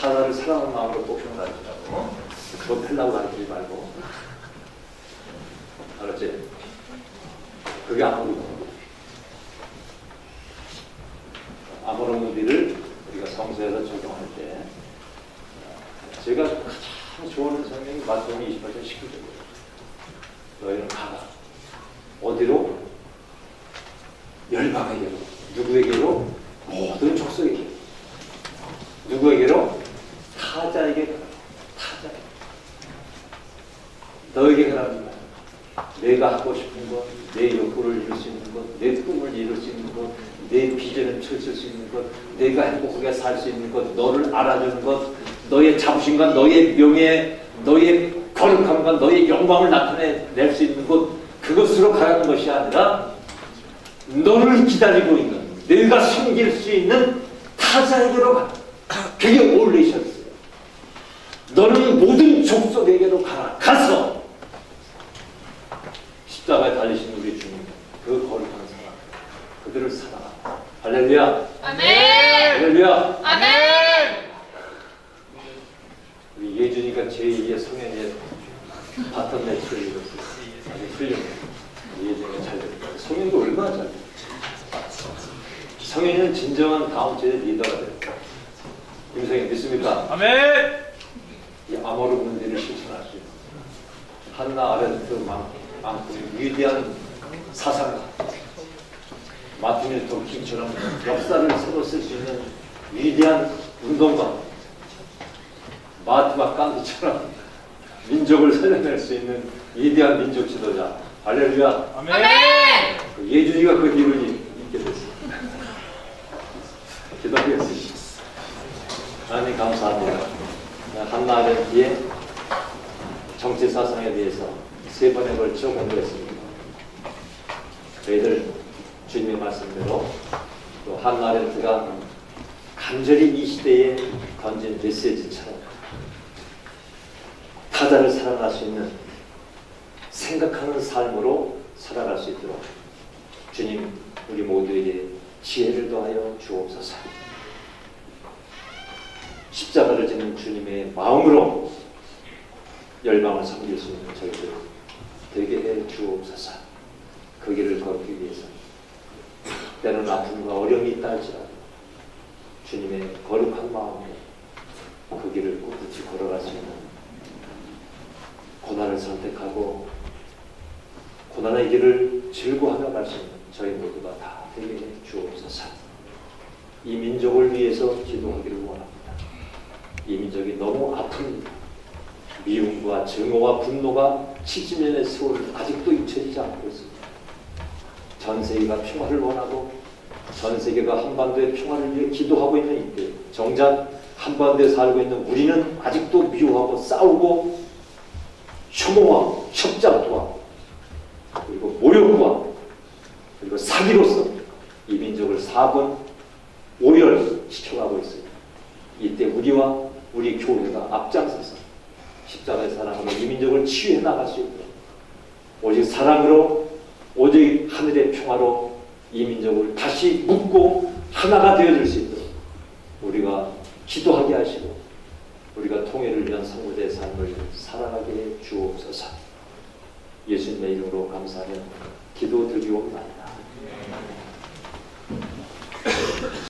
타자를 사랑하는 마음으로 복싱을 가르치라고. 그거 펠라고 가르치지 말고. 알았지? 그게 아무리 아무런 무비를 우리가 성서에서 적용할 때 제가 가장 좋아하는 성경이 마태복음 28장 19절이에요. 너희는 가라. 어디로? 누구에게로? 모든 족속에게. 누구에게로? 타자에게 가라. 타자. 너에게 거야. 내가 하고 싶은 것, 내 욕구를 이룰 수 있는 것, 내 꿈을 이룰 수 있는 것, 내 비전을 펼칠 수 있는 것, 내가 행복하게 살 수 있는 것, 너를 알아주는 것, 너의 자부심과 너의 명예, 너의 거룩함과 너의 영광을 나타낼 수 있는 것, 그것으로 가는 것이 아니라 너를 기다리고 있는, 내가 숨길 수 있는 타자에게로 가. 그게 올레이션스예요. 너는 모든 족속에게로 가라. 가서 달리신 우리 주님, 그 거룩한 사랑, 그들을 사랑하라. 할렐루야. 아멘. 할렐루야. 아멘. 우리 예준이가 제2의 성현이의 바텀 매치를 이뤘어요. 아주 훌륭해. 예준이가 잘 됐다. 성현도 얼마나 잘 됐다. 성현이는 진정한 다음 주의 리더가 됐다. 김성현 믿습니까? 아멘. 이 아모르 문제를 실천할 수 있는 한나 아렌트 만큼 위대한 사상가 마틴 루터 킹처럼 역사를 새로 쓸 수 있는 위대한 운동가 마트마 깐디처럼 민족을 살려낼 수 있는 위대한 민족 지도자 할렐루야. 아멘. 그 예준이가 그 기운이 있게 됐습니다 기도하겠습니다. 하나님 감사합니다. 한나 아렌트의 정치 사상에 대해서 세 번에 걸쳐 공부했습니다. 저희들 주님의 말씀대로 또 한나 아렌트가 간절히 이 시대에 던진 메시지처럼 타자를 사랑할 수 있는 생각하는 삶으로 살아갈 수 있도록 주님 우리 모두에게 지혜를 더하여 주옵소서. 십자가를 지는 주님의 마음으로 열방을 섬길 수 있는 저희들 주옵소서. 그 길을 걷기 위해서 때로는 아픔과 어려움이 있다 할지라도 주님의 거룩한 마음으로 그 길을 꿋꿋이 걸어갈 수 있는 고난을 선택하고 고난의 길을 즐거워하며 갈수 있는 저희 모두가 다 되게 해 주옵소서. 이 민족을 위해서 기도하기를 원합니다. 이 민족이 너무 아픕니다. 미움과 증오와 분노가 70년의 세월을 아직도 잊혀지지 않고 있습니다. 전 세계가 평화를 원하고 전 세계가 한반도의 평화를 위해 기도하고 있는 이때 정작 한반도에 살고 있는 우리는 아직도 미워하고 싸우고 혐오와 협작과 그리고 모욕과 그리고 사기로서 이 민족을 4번 오열시켜가고 있습니다. 이때 우리와 우리 교회가 앞장서서 십자가의 사랑으로 이 민족을 치유해 나갈 수 있도록 오직 사랑으로 오직 하늘의 평화로 이 민족을 다시 묶고 하나가 되어질 수 있도록 우리가 기도하게 하시고 우리가 통일을 위한 성도의 삶을 살아가게 해 주옵소서 예수님의 이름으로 감사하며 기도 드리옵나이다.